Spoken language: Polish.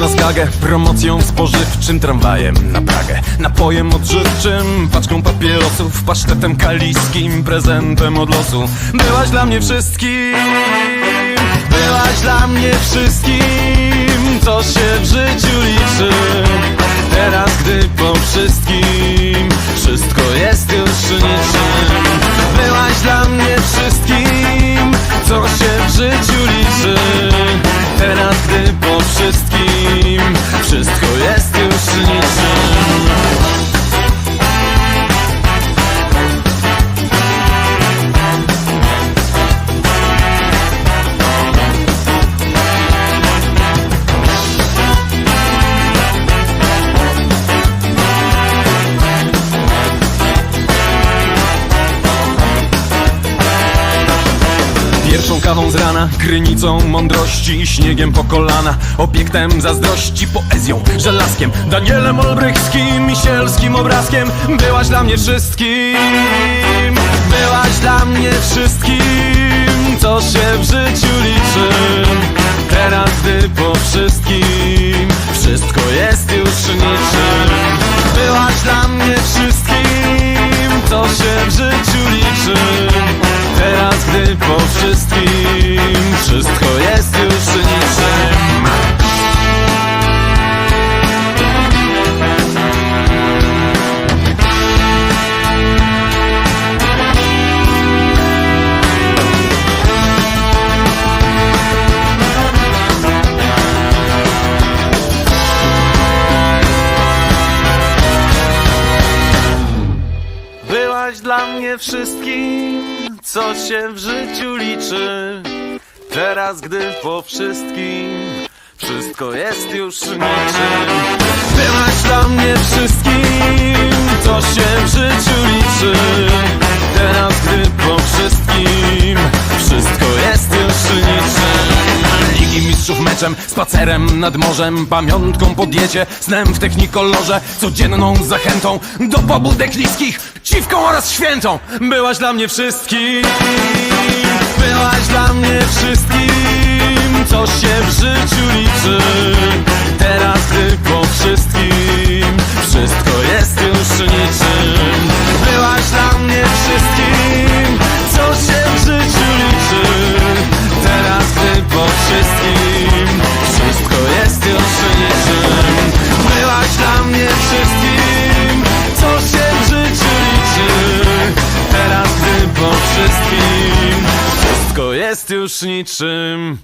na skagę Promocją spożywczym, tramwajem na Pragę. Napojem odżywczym, paczką papierosów Pasztetem kaliskim, prezentem od losu. Byłaś dla mnie wszystkim Byłaś dla mnie wszystkim Co się w życiu liczy. Teraz gdy po wszystkim Wszystko jest już niczym. Byłaś dla mnie wszystkim Co się w życiu liczy Pierwszą kawą z rana, krynicą mądrości Śniegiem po kolana, obiektem zazdrości Poezją, żelazkiem, Danielem Olbrychskim I sielskim obrazkiem. Byłaś dla mnie wszystkim. Byłaś dla mnie wszystkim Co się w życiu liczy. Teraz gdy po wszystkim Wszystko jest już niczym. Byłaś dla mnie Byłaś dla mnie wszystkim, co się w życiu liczy. Teraz, gdy po wszystkim wszystko jest już niczym. Byłaś dla mnie wszystkim, spacerem nad morzem Pamiątką po diecie, snem w technikolorze Codzienną zachętą do pobudek niskich Ciwką oraz świętą. Byłaś dla mnie wszystkim Byłaś dla mnie wszystkim Co się w życiu liczy jest już niczym